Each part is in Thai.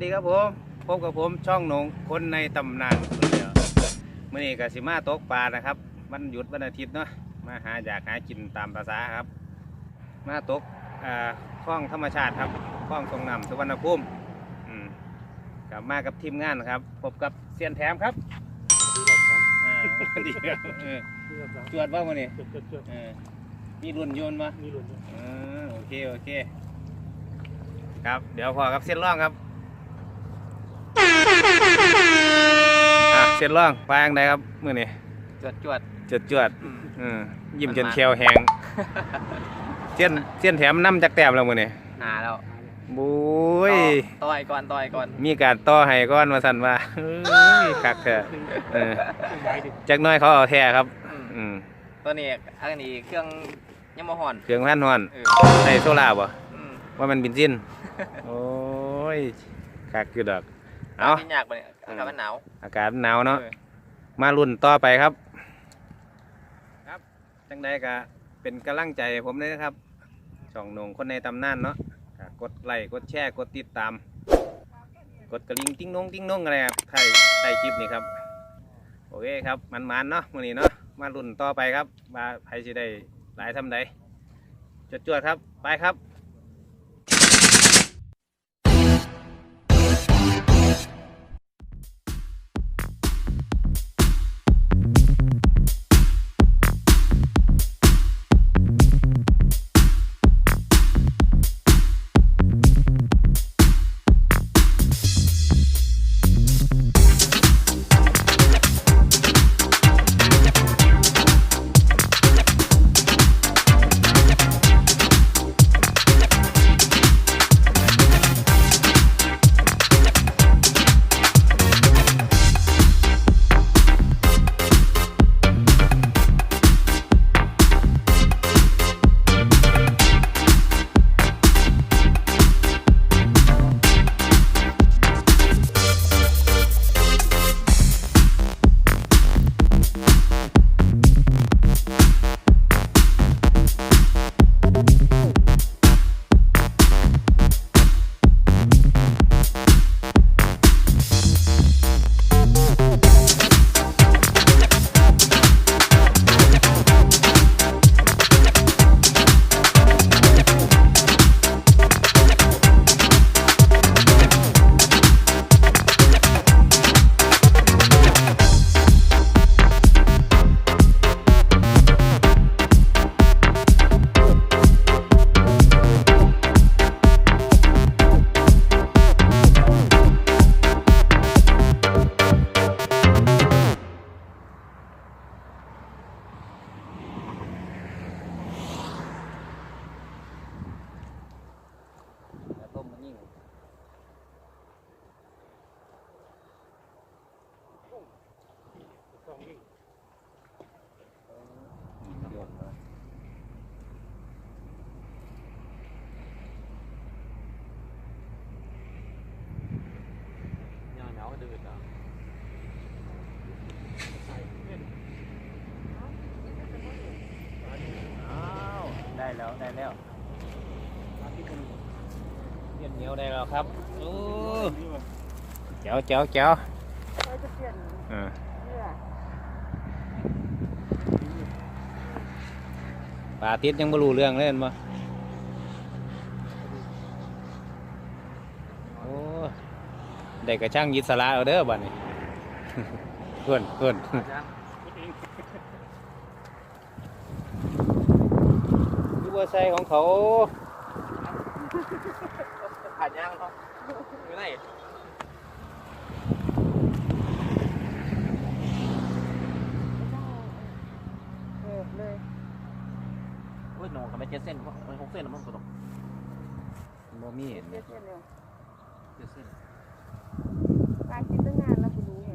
วัสดีครับผมพบกับผมช่องหนงคนในตำนานคนเดียวมื่อนี้ก็สิมาตกปลานะครับวันหยุดวันอาทิตย์เนาะมาหาอยากหากินตามภาษาครับ มาตกอ่าคลองธรรมชาติครับคลองตรงน้ำสุวรรณภูมิอืมกลับมากับทีมงานครับพบกับเซียนแถมครับอ่าดีครับเออจวดว่ามื่อนี้เออมีรุ่นโยนมาเออโอเคโอเคครับ เดี๋ยวพอครับเส้นร่องครับ เส้นร่องไปยังไงครับมื่อนี้จวดจวดจวดจวดอืมอืมยิ้มจนมันมาแควแหงเส้นเส้นแถมน้ำจากแต้มแล้วมื่อนี้หาแล้วบุ้ยต่อต่อยก่อนต่อยก่อนมีการต่อให้ก้อนมาสั่นว่าเฮ้ยคักเถอะเออจักหน้อยเขาเอาแท้ครับ อืมอืมตัวนี้อันนี้เครื่องยังมาห่อนเครื่องพันนอนเออใส่โซล่าบ่ อืมว่ามันบินซิน โอ้ยคักคือดอก เอากินยากไปเนี่ยอากาศมันหนาว อากาศหนาวเนาะออมารุ่นต่อไปครับ ครับจังใดก็เป็นกำลังใจให้ผมเลยนะครับ ช่องหนงคนในตำนานเนาะก็กดไลค์ กดแชร์ กดติดตาม กดกระลิ่งติ้งนงติ้งนงอะไรครับใต้ใต้คลิปนี้ครับ โอเคครับ มันมันๆเนาะมื้อนี้เนาะ มารุ่นต่อไปครับว่าใครสิได้หลายทำใดจวดๆครับ ไปครับ แล้วได้แล้วเปลี่ยนเหนียวได้แล้วครับโอ้เจ๋วเจ๋วเจ๋วเราจะเปลี่ยนอ่าเสื้อปลาติดยังไม่รู้เรื่องเลยเห็นบ่โอ้ได้กระช่างยิสระเอาเด้อบัดนี้เพื่อนเพื่อนคือว่า ใส่ของเขาขาดย่างเขาอยู่ไหนเออเลยโอ้ยหนองกับไม่เจ็ดเส้นเพราะมันหกเส้นแล้วมันกระดกบ่มีเห็นเปลี่ยนเสื้อเร็วเจ็ดเส้นตายคิดตั้งนานแล้วกูรู้ไง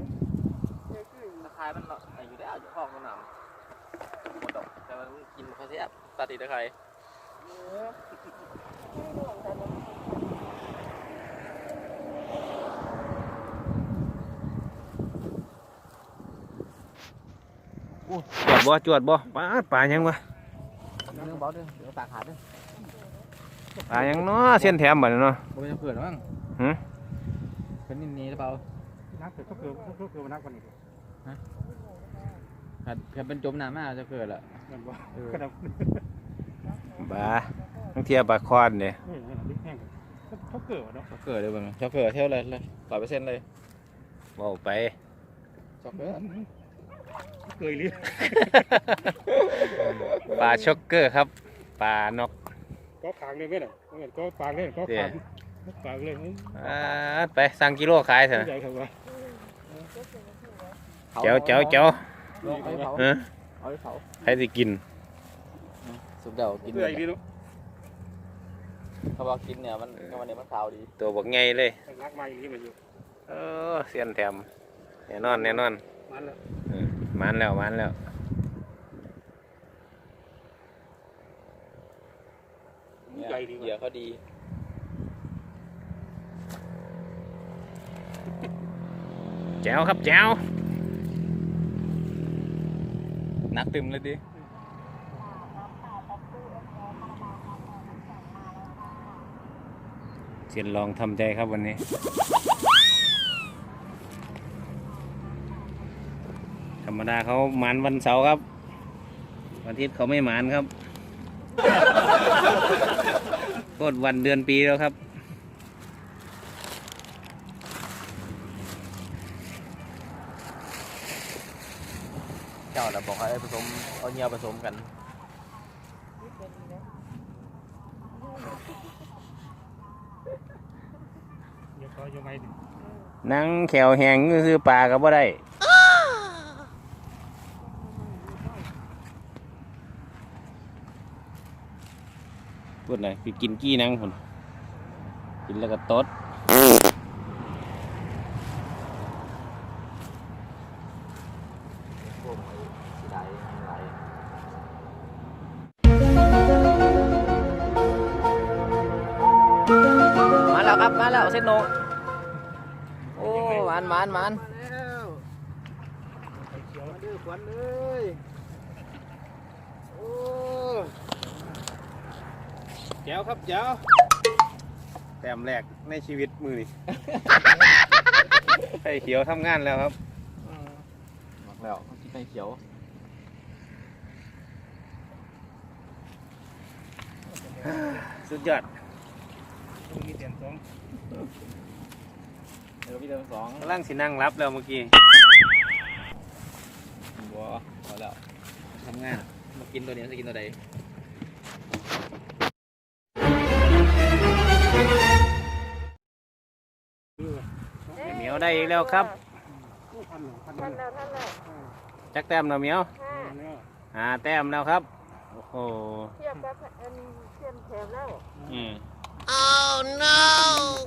เลยคือตะไคร้มันเนาะไอ้อยู่ได้อยู่ห้องก็นำหมดดอกแต่มันกินมันเขาเสียบตัดติดตะไคร้ จวดบ่จวดบ่ปลาปลายังวะเรื่องเบาเด้อเดี๋ยวตากขาดเด้อปลายังเนาะเส้นแถมบัดนี้เนาะบ่เป็นเผื่อนมั้งหือเป็นนินนี้หรือเปล่านักเกิดก็คือก็คือนักกว่านี้ถ้าถ้าเป็นจมน้ำมากจะเกิดละเงินว่าเออ กระดับ บ้าต้องเทียบปลาคอนเนี่ยนี่นี่นี่แห้งเขาเกิดเนาะช็อกเกิดเลยบ้างช็อกเกิดเท่าเลยเลยร้อยเปอร์เซ็นต์เลยบอกไปช็อกเกิดเกิดเลยปลาช็อกเกอร์ครับปลานกก็ขางเลยไม่ได้เงินก็ปางเลยก็ขางปางเลยอ่าไปสั่งกิโลขายเถอะใหญ่ครับว่าเจ้าเจ้าเจ้าลองไปเผาเออเอาไปเผาใครสิกิน สุกเดี๋ยวกินเกิดอีกทีนู้เขาบอกกินเนี่ยมันวันนี้มันขาวดีตัวบักไงเลยนักมาอย่างนี้มันอยู่เออเสียนแถมแน่นอนแน่นอนมันแล้วเออมันแล้วมันแล้วใหญ่ดีเหยื่อเขาดีแจ้วครับแจ้วนักตึมเลยดิ สียนลองทำใจครับวันนี้ธรรมดาเขาหมันวันเสาร์ครับ วันอาทิตย์เขาไม่หมันครับโทษวันเดือนปีแล้วครับ เจ้าเราบอกให้ผสมเอาเหยื่อผสมกัน นั่งดินังแขวแหงก็คือปลาก็บ่ได้พูดหน่อยไปกินกี้นังคนกินแล้วก็ตด เส้นโนโอ้หมันหมันหมันเขียวดื้อขวัญเลยโอ้แจ๋วครับแจ๋วแต้มแรกในชีวิตมือนี่ไฟเขียวทำงานแล้วครับหมดแล้วกินไฟเขียวสุดยอดมีเตียนสอง เดี๋ยวพี่เดินสองกำลังสินั่งรับแล้วเมื่อกี้บัวพอแล้วทำงานมากินตัวนี้จะกินตัวใดเหมียวได้อีกแล้วครับพันหนึ่งพันท่านแล้วท่านแล้วจักแต้มแล้วเหมียวห้าเนี่ยหาแต้มแล้วครับ โอ้โหเทียบกับอันเทียมแถมแล้ว อืม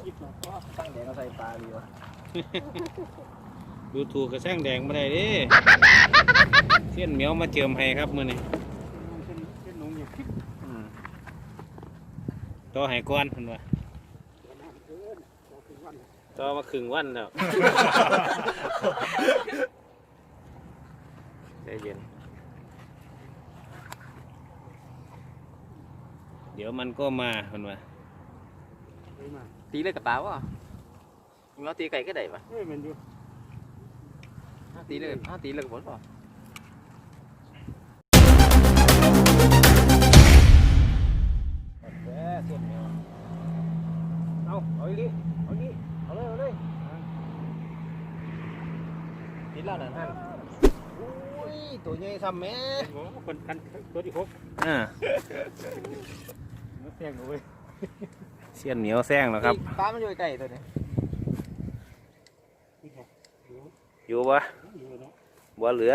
ยิบหน่อยก็ตั้งแดงก็ใส่ปลาดีวะดูถูกกระแซงแดงมาได้ดิเส้นเหมียวมาเจิมให้ครับมือนี้เส้นเส้นหนุ่มอย่างต่อให้ก้อนเพิ่นว่าน้ำเกินเราคือวันต่อมาครึ่งวันแล้วใจเย็น เดี๋ยวมันก็มาเพิ่นว่า เลยมาตีเลยกับตาวะมึงเอาตีไก่ก็ได้ปะเฮ้ยมันอยู่เอาตีเลยเอาตีเลยกับผลป่ะแหมเสี้ยนเหมียวเอาเอาอีกดิเอาอีกดิเอาเลยเอาเลยตีแล้วนั่นนั่นอุ้ยตัวใหญ่ซ้ำแม่โอ้คนกันตัวที่หกอ่ามันเสียงเลย เสี้ยนเหนียวแซงแล้วครับปลามันอยู่ไก่ตัวนี้ที่หกอยู่อยู่ปะอยู่เนาะบ่เหลือ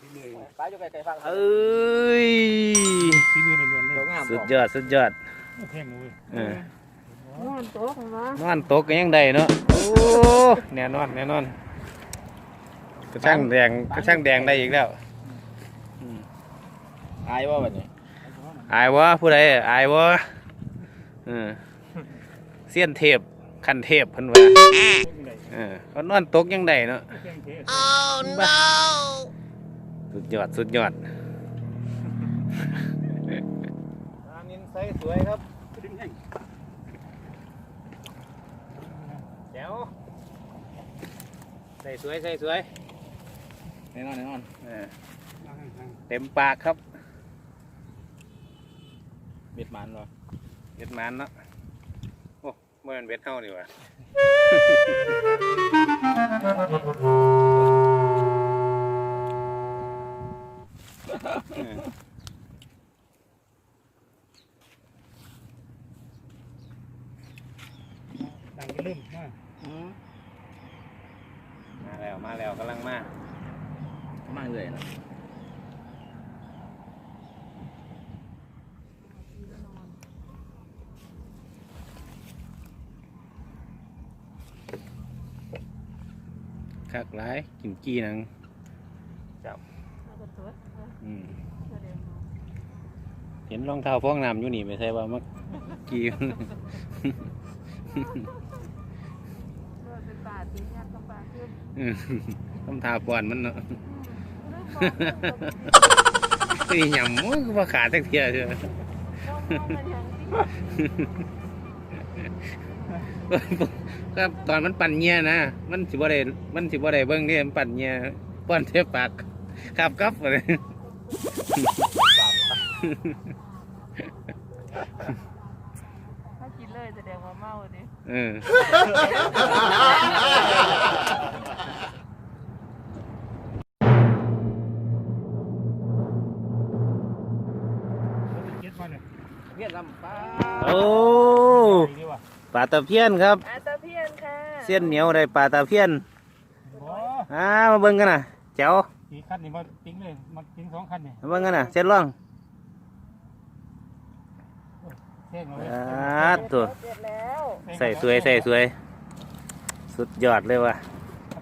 ที่เลยปลาอยู่ไก่ไก่ฟังเอ้ยที่มือล้วนๆเลตัวยงามสุดยอดสุดยอดแห้งเลยเออนอนโต๊ะของมานอนตกก็ยังได้เนาะโอ้แน่นอนแน่นอนกระช่างแดงกระช่างแดงได้อีกแล้วอืมอายว่าแบบนี้อายวะผู้ใดอายวะเออ เสี้ยนเทพคันเทพเพิ่นว่าเออเขานอนตกยังได้เนาะสุดยอดสุดยอดปลานินไซส์สวยครับแจ๋วส่สวยใส่สวยแน่นอนแน่นอนเออเต็มปากครับเบ็ดมันเหรอเบ็ดมันเนาะโอ้เมื่อนเบ็ดเข้าดีกว่าดังก็ลืมมา มาแล้วมาแล้วกำลังมา มาเลยนะ คักหลายกินกี้หนังเอากระตุ้นอืมแสดงว่าเห็นรองเท้าฟองน้ำอยู่นี่ไม่ใช่ว่ามักกี้ว่าเป็นป่าตีงานกับป่าขึ้นอืมต้องทาปอนมันเนาะอืมตีหยำมันก็ว่าขาดสักเทียเถอะ มองมองมันอย่างที่ครับตอนมันปั่นเงียนะมันสิบ่ได้มันสิบ่ได้เบิ่งนี่มันปั่นเงียป้อนเทปปากครับครับเลยถ้ากินเลยแสดงว่าเมาดิเออเก็บมาเนี่ยเวียนลำป้าโอ้ดีว่ะปลาตะเพียนครับ อาตา เพียนค่ะเส้นเหนียวได้ปลาตะเพียนบ่อ่ามาเบิ่งกันน่ะแจ๋วกี่คันนี่มาติ้งเลยมาติ้งสองคันนี่มาเบิ่งกันน่ะเส้นร่องเท่งเลยอ่าตัวเสร็จแล้วใส่สวยใส่สวย สุดยอดเลยว่ะ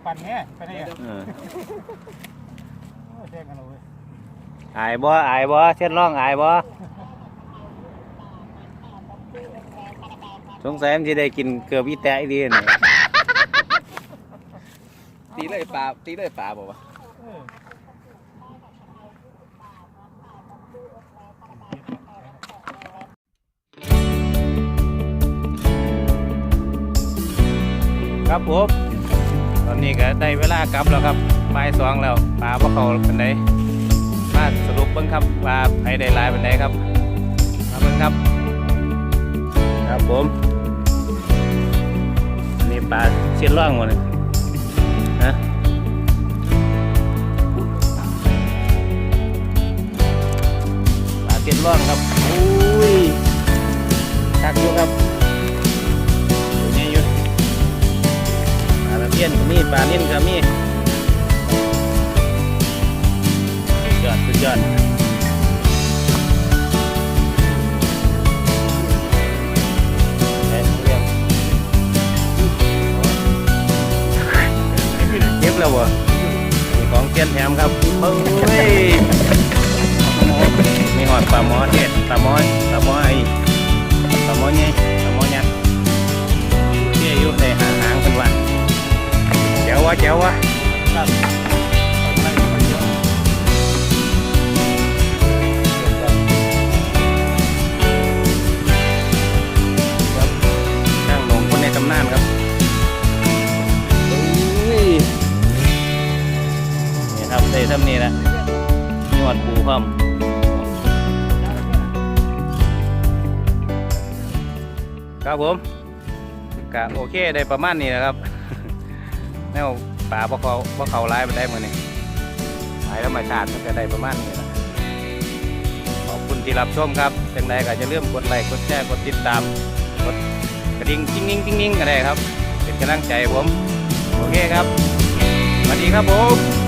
ปั่นเนี่ยไปไหนอะเออโอ้เท่งกันเลยอายบ่อายบ่เส้นร่องอายบ่สงสัยมันจะได้กินเกือบอีแตะอีดีนี่ตี เลยปลาตีเลยปลาบอกว่าเออครับผมตอนนี้ก็ได้เวลากลับแล้วครับบ่ายสองแล้วปลาบ่เขาเป็นไดมาสรุปเบิ่งครับปลาไผได้หลายเป็นไดครับมาเบิ่งครับ ครับผมอันนี้ปลาเชียนร่องหมดเลย เชียร่องครับอุ้ยชักอยู่ครับตัวนี้อยู่ปลาตะเพียนก็มีปลานิ่นก็มีสุดยอดสุดยอด ครับผมก็โอเคได้ประมาณนี้นะครับแนวป่าพวกเขาพวกเขาร้ายไปได้เมือนี่หายธรรมชาติมันก็ได้ประมาณนี้แหละขอบคุณที่รับชมครับจังใดก็จะเริ่มกดไลค์กดแชร์กดติดตามกดกระดิ่งจิ้งนิ่งจิ้งนิ่งก็ได้ครับ เป็นกำลังใจผม โอเคครับสวัสดีครับผม